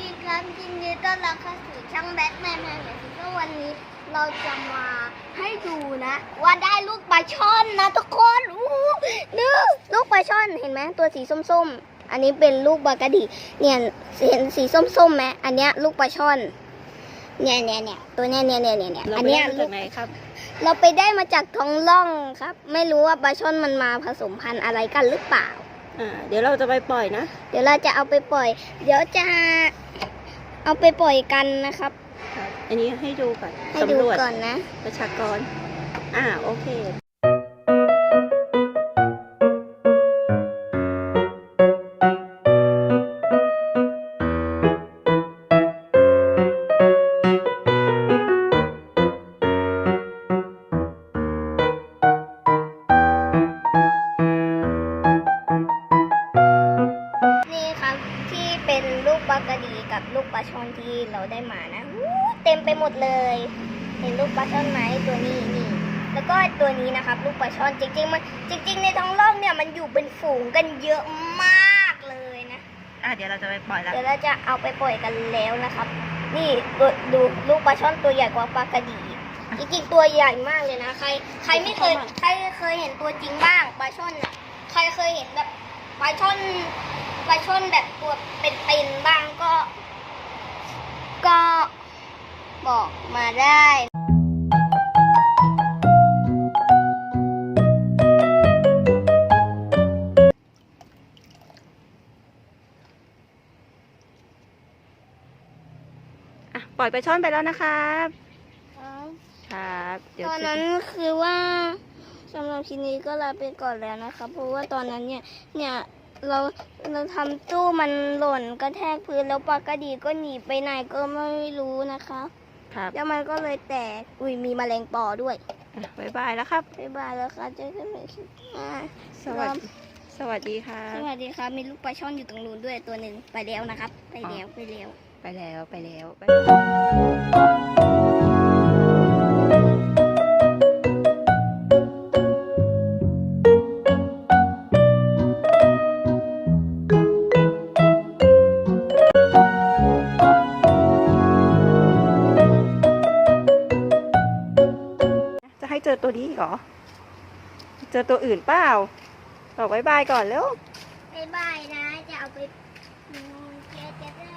ดีครับยินดีต้อนรับเข้าสู่ช่องแบทแมนแมนเดี๋ยววันนี้เราจะมาให้ดูนะ ว่าได้ลูกปลาช่อนนะทุกคนอู้หูดูลูกปลาช่อนเห็นไหมตัวสีส้มๆ อันนี้เป็นลูกปลากระดีเนี่ยเห็นสีส้มๆไหมอันเนี้ยลูกปลาช่อน เนี่ยเนี่ยเนี่ยตัวเนี้ยเนี่ยเนี่ยเนี่ยเนี่ยเราอันไปเนี้ได้ยมาลูจากกไหนครับ เราไปได้มาจากท้องร่องครับ ไม่รู้ว่าปลาช่อนมันมาผสมพันธุ์อะไรกันหรือเปล่าอ่าเดี๋ยวเราจะไปปล่อยนะ เดี๋ยวเราจะเอาไปปล่อย เดี๋ยวจะ เอาไปปล่อยกันนะครับครับ อันนี้ให้ดูก่อนให้ดูสำรวจก่อนนะ ประชากร อ่า โอเค ป็นลูกปลากระดีกับลูกปลาช่อนที่เราได้มานะอู้เต็มไปหมดเลย เห็นลูกปลาช่อนไหมตัวนี้นี่แล้วก็ตัวนี้นะครับลูกปลาช่อนจริงๆมันจริง ๆ ในท้องร่องเนี่ยมันอยู่เป็นฝูงกันเยอะมากเลยนะอ่าเดี๋ยวเราจะไปปล่อยแล้วเดี๋ยวเราจะเอาไปปล่อยกันแล้วนะครับ นี่ดูดูลูกปลาช่อนตัวใหญ่กว่าปลากระดีจริงๆตัวใหญ่มากเลยนะ ใคร ใครไม่เคยใครเคยเห็นตัวจริงบ้างปลาช่อนน่ะใครเคยเห็นแบบปลาช่อน ปลาช่อนแบบตัวเป็นๆบ้างก็ ก็บอกมาได้อะปล่อยไปลาช่อนไปแล้วนะครับ ครับ เดี๋ยวตอนจะนั้นคือว่าสำหรับคลิปนี้ก็ลาไปก่อนแล้วนะคะเพราะว่าตอนนั้นเนี่ยเนี่ย เราเราทำตู้มันหล่นกระแทกพื้นแล้วปลากระดีก็หนีไปไหนก็ไม่รู้นะคะ ครับแล้วมันก็เลยแตก อุ้ยมีแมลงปอด้วย อะบ๊ายบายแล้วครับ บ๊ายบายแล้วค่ะเจอกันใหม่คลิปหน้าสวัสดี สวัสดีครัสบวัสดีครับมีลูกปลาช่อนอยู่ตรงนู้นด้วยตัวหนึ่งไปแล้วนะครับ ไปแล้วไปแล้ว ไปแล้ว ไปแล้วบ๊ายบาย เจอตัวนี้เหรอ เจอตัวอื่นเปล่าบอกบายบายก่อนแล้วบายบายนะ จะเอาไปเจเจะ